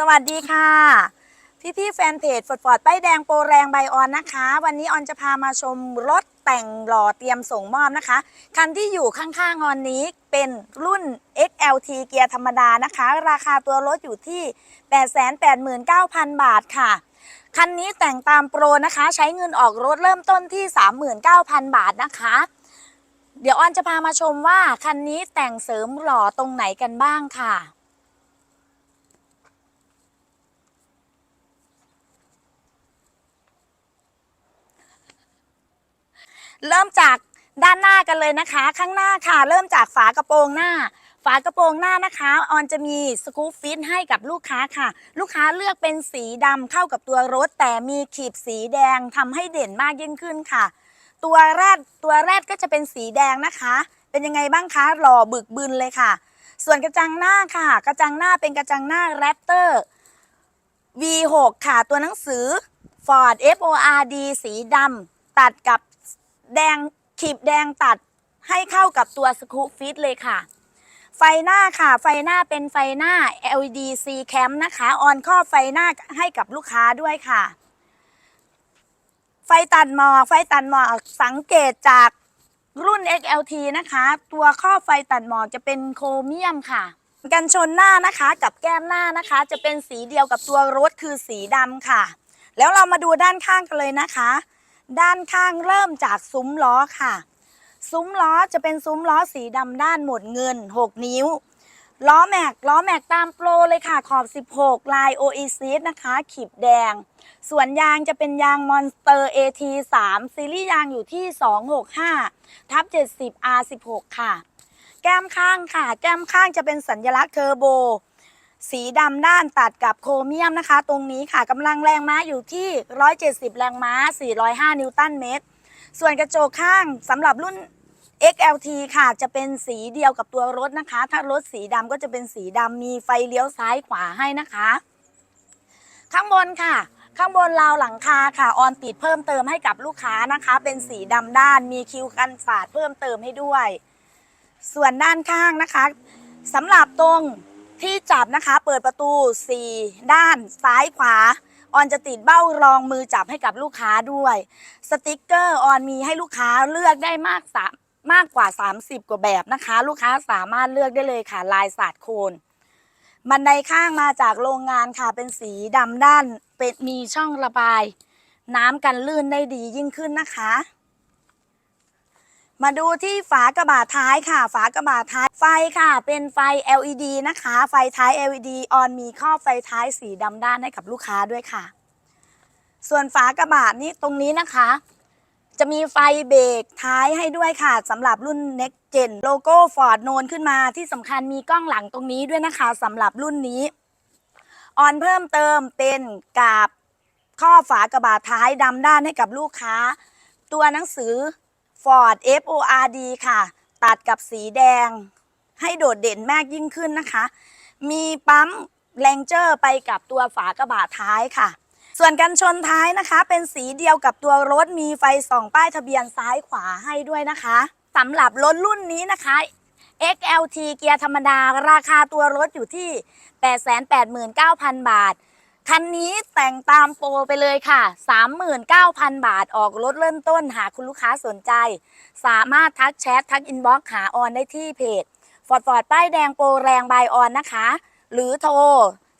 สวัสดีค่ะ พี่พี่ๆแฟนเพจฟอดฟอดป้ายแดงโปรแรงไบออนนะคะ วันนี้ออนจะพามาชมรถแต่งหล่อเตรียมส่งมอบนะคะ คันที่อยู่ข้างๆออนนี้เป็นรุ่น XLT เกียร์ธรรมดานะคะ ราคาตัวรถอยู่ที่ 889,000 บาทค่ะ คันนี้แต่งตามโปรนะคะ ใช้เงินออกรถเริ่มต้นที่ 39,000 บาทนะคะ เดี๋ยวออนจะพามาชมว่าคันนี้แต่งเสริมหล่อตรงไหนกันบ้างค่ะ เริ่มจากด้านหน้ากันเลยนะคะ ข้างหน้าค่ะ เริ่มจากฝากระโปรงหน้า ฝากระโปรงหน้านะคะออนจะมีสกู๊ปฟิตให้กับลูกค้าค่ะ ลูกค้าเลือกเป็นสีดำเข้ากับตัวรถ แต่มีขีบสีแดงทำให้เด่นมากยิ่งขึ้นค่ะ ตัวแรกตัวแรกก็จะเป็นสีแดงนะคะ เป็นยังไงบ้างคะหล่อบึกบึนเลยค่ะ ส่วนกระจังหน้าค่ะ กระจังหน้าเป็นกระจังหน้าแรปเตอร์ V6 ค่ะ ตัวหนังสือ Ford FORD สีดำตัดกับ แดงขีบแดงตัดให้เข้ากับตัวสกู๊ปฟิตเลยค่ะ ไฟหน้าค่ะ ไฟหน้าเป็นไฟหน้า LED C cam นะคะออนครอไฟหน้าให้กับลูกค้าด้วยค่ะ ไฟตัดหมอกไฟตัดหมอกสังเกตจากรุ่น XLT นะคะ ตัวครอไฟตัดหมอกจะเป็นโครเมียมค่ะ กันชนหน้านะคะกับแก้มหน้านะคะ จะเป็นสีเดียวกับตัวรถคือสีดำค่ะ แล้วเรามาดูด้านข้างกันเลยนะคะ ด้านข้างเริ่มจากซุ้มล้อค่ะ ซุ้มล้อจะเป็นซุ้มล้อสีดำด้านหมดเงิน 6 นิ้ว ล้อแม็กล้อแม็กตามโปรเลยค่ะ ขอบ 16 ลาย Oasis นะคะขีบแดง ส่วนยางจะเป็นยาง Monster AT 3ซีรีส์ยางอยู่ที่ 265 ทับ 70 R16 ค่ะ แก้มข้างค่ะ แก้มข้างจะเป็นสัญลักษณ์เทอร์โบ สีดำด้านตัดกับโครเมียมนะคะ ตรงนี้ค่ะกำลังแรงม้าอยู่ที่ 170 แรงม้า 405 นิวตันเมตร ส่วนกระจกข้างสำหรับรุ่น XLT ค่ะจะเป็นสีเดียวกับตัวรถนะคะ ถ้ารถสีดำก็จะเป็นสีดำมีไฟเลี้ยวซ้ายขวาให้นะคะ ข้างบนค่ะ ข้างบนราวหลังคาค่ะออนติดเพิ่มเติมให้กับลูกค้านะคะ เป็นสีดำด้านมีคิวกันสาดเพิ่มเติมให้ด้วย ส่วนด้านข้างนะคะสำหรับตรง ที่จับนะคะเปิดประตู 4 ด้านซ้ายขวา ออนจะติดเบ้ารองมือจับให้กับลูกค้าด้วย สติกเกอร์ออนมีให้ลูกค้าเลือกได้มากสามากกว่า 30 กว่าแบบนะคะ ลูกค้าสามารถเลือกได้เลยค่ะลายสาดโคนบันไดข้างมาจากโรงงานค่ะเป็นสีดำด้านเป็นมีช่องระบาย น้ำกันลื่นได้ดียิ่งขึ้นนะคะ มาดูที่ฝากระบะท้ายค่ะ ฝากระบะท้ายไฟค่ะ เป็นไฟ LED นะคะ ไฟท้าย LED ออนมีครอไฟท้ายสีดำด้านให้กับลูกค้าด้วยค่ะ ส่วนฝากระบะนี้ตรงนี้นะคะ จะมีไฟเบรกท้ายให้ด้วยค่ะสำหรับรุ่น Next Gen โลโก้ Ford โนนขึ้นมาที่สำคัญมีกล้องหลังตรงนี้ด้วยนะคะสำหรับรุ่นนี้ ออนเพิ่มเติมเป็นกาบข้อฝากระบะท้ายดำด้านให้กับลูกค้า ตัวหนังสือ Ford FORD ค่ะ ตัดกับสีแดง ให้โดดเด่นมากยิ่งขึ้นนะคะ มีปั๊มแรงเจอร์ไปกับตัวฝากระบะท้ายค่ะ ส่วนกันชนท้ายนะคะ เป็นสีเดียวกับตัวรถมีไฟส่องป้ายทะเบียนซ้ายขวาให้ด้วยนะคะสำหรับรถรุ่นนี้นะคะ XLT เกียร์ธรรมดา ราคาตัวรถอยู่ที่ 889,000 บาท คันนี้แต่งตามโปรไปเลยค่ะ 39,000 บาทออกรถเริ่มต้นหากคุณลูกค้าสนใจ สามารถทักแชททักอินบ็อกซ์หาออนได้ที่เพจฟอร์ดฟอร์ดป้ายแดงโปรแรงบายออนนะคะ หรือโทร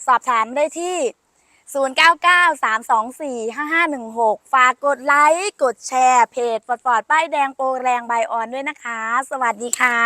สอบถามได้ที่ 0993245516 ฝากกดไลค์กดแชร์เพจฟอร์ดฟอร์ดป้ายแดงโปรแรงบายออนด้วยนะคะ สวัสดีค่ะ